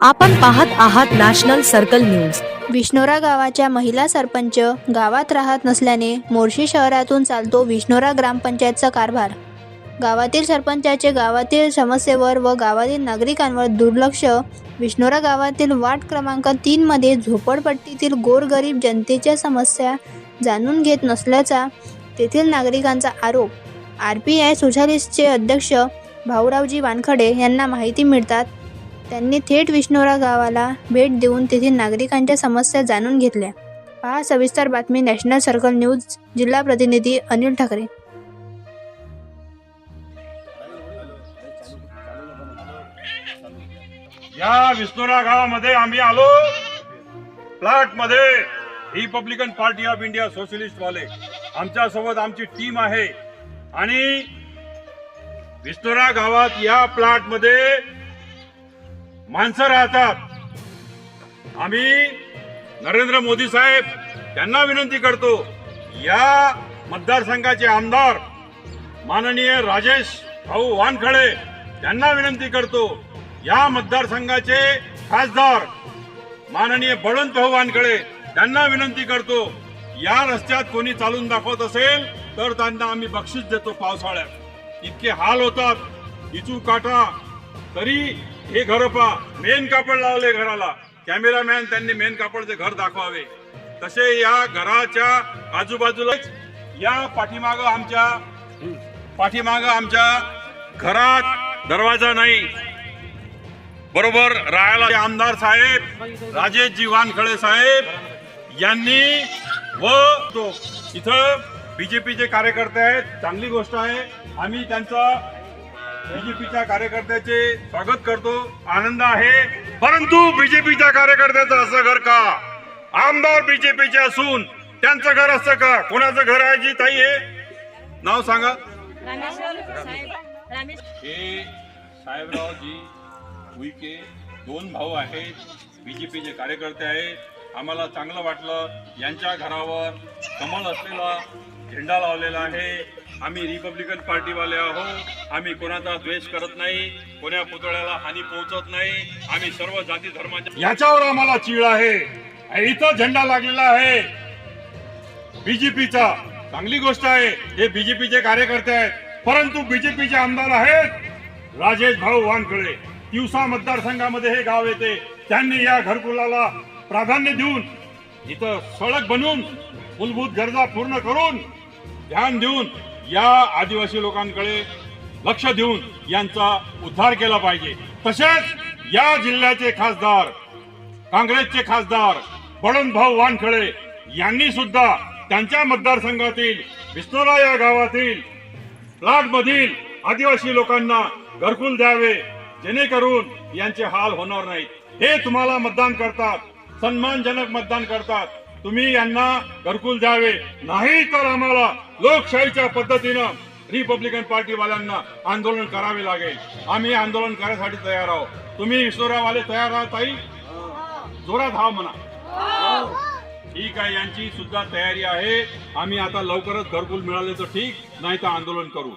आपण पाहत आहात नॅशनल सर्कल न्यूज. विष्णोरा गावाच्या महिला सरपंच गावात राहत नसल्याने मोर्शी शहरातून चालतो विष्णोरा ग्रामपंचायतचा कारभार. गावातील सरपंचाचे गावातील समस्येवर व गावातील नागरिकांवर दुर्लक्ष विष्णोरा गावातील वार्ड क्रमांक तीनमध्ये झोपडपट्टीतील गोरगरीब जनतेच्या समस्या जाणून घेत नसल्याचा तेथील नागरिकांचा आरोप. आर पी आय सोशालिस्टचे अध्यक्ष भाऊरावजी वानखडे यांना माहिती मिळतात. त्यांनी थेट विष्णोरा गावाला भेट देऊन तेथील नागरिकांच्या समस्या जाणून घेतल्या. पहा सविस्तर बातमी नॅशनल सर्कल न्यूज जिल्हा प्रतिनिधी अनिल ठाकरे. या विष्णुरा गावामध्ये आम्ही आलो. प्लॅटमध्ये Republican party of India socialist वाले. आमच्यासोबत आमची टीम आहे. आणि विष्णुरा गावात या प्लॅटमध्ये माणसं राहतात. आम्ही नरेंद्र मोदी साहेब त्यांना विनंती करतो या मतदारसंघाचे आमदार माननीय राजेश भाऊ वानखडे त्यांना विनंती करतो या मतदारसंघाचे खासदार माननीय बळवंत भाऊ वानखडे त्यांना विनंती करतो या रस्त्यात कोणी चालून दाखवत असेल तर त्यांना आम्ही बक्षीस देतो पावसाळ्यात. इतके हाल होतात इचू काटा तरी हे घर पहा मेन कापड लावले घराला. कॅमेरामॅन त्यांनी मेन कापडचे घर दाखवावे. तसे या घराच्या आजूबाजूलाच या पाठीमाग आमच्या पाठीमाग आमच्या घरात दरवाजा नाही. बरोबर राहायला आमदार साहेब राजेशजी वानखळे साहेब यांनी व तो इथं बीजेपीचे कार्यकर्ते आहेत चांगली गोष्ट आहे. आम्ही त्यांचा बीजेपीच्या कार्यकर्त्याचे स्वागत करतो. आनंद आहे. परंतु बीजेपीच्या कार्यकर्त्याचं असं घर का? आमदार बीजेपीचे असून त्यांचं घर असं का? कोणाचं घर आहे जी ताई आहे नाव सांगा. हे साहेबरावजी उईके दोन भाऊ आहेत. बीजेपीचे कार्यकर्ते आहेत. आम्हाला चांगलं वाटलं. यांच्या घरावर कमल असलेला झेंडा लावलेला आहे. आम्ही रिपब्लिकन पार्टीवाले आहोत. आम्ही कोणाचा द्वेष करत नाही कोण्या पुतळ्याला हानी पोहोचत नाही. आम्ही सर्व जाती धर्माच्या याच्यावर आम्हाला चीळ आहे. इथं झेंडा लागलेला आहे. बीजेपीचा चांगली गोष्ट आहे. हे बीजेपीचे कार्यकर्ते आहेत. परंतु बीजेपीचे आमदार आहेत राजेश भाऊ वानखळे. तिवसा मतदारसंघामध्ये हे गाव येते. त्यांनी या घरकुलाला प्राधान्य देऊन इथं सडक बनवून मूलभूत गरजा पूर्ण करून ध्यान देऊन या आदिवासी लोकांकडे लक्ष देऊन यांचा उद्धार केला पाहिजे. तसेच या जिल्ह्याचे खासदार काँग्रेसचे खासदार बळवंत भाऊ वानखळे यांनी सुद्धा त्यांच्या मतदारसंघातील विस्तोरा या गावातील प्लॉट मधील आदिवासी लोकांना घरकुल द्यावे जेणेकरून यांचे हाल होणार नाहीत. हे तुम्हाला मतदान करतात सन्मानजनक मतदान करतात. तुम्ही यांना घरकुल द्यावे. नाही तर आम्हाला लोकशाहीच्या पद्धतीनं रिपब्लिकन पार्टीवाल्यांना आंदोलन करावे लागेल. आम्ही आंदोलन करण्यासाठी तयार आहोत. तुम्ही विष्णुरावाले तयार आहात ताई? जोरात हा म्हणा. ठीक आहे यांची सुद्धा तयारी आहे. आम्ही आता लवकरच घरकुल मिळाले तर ठीक नाही तर आंदोलन करू.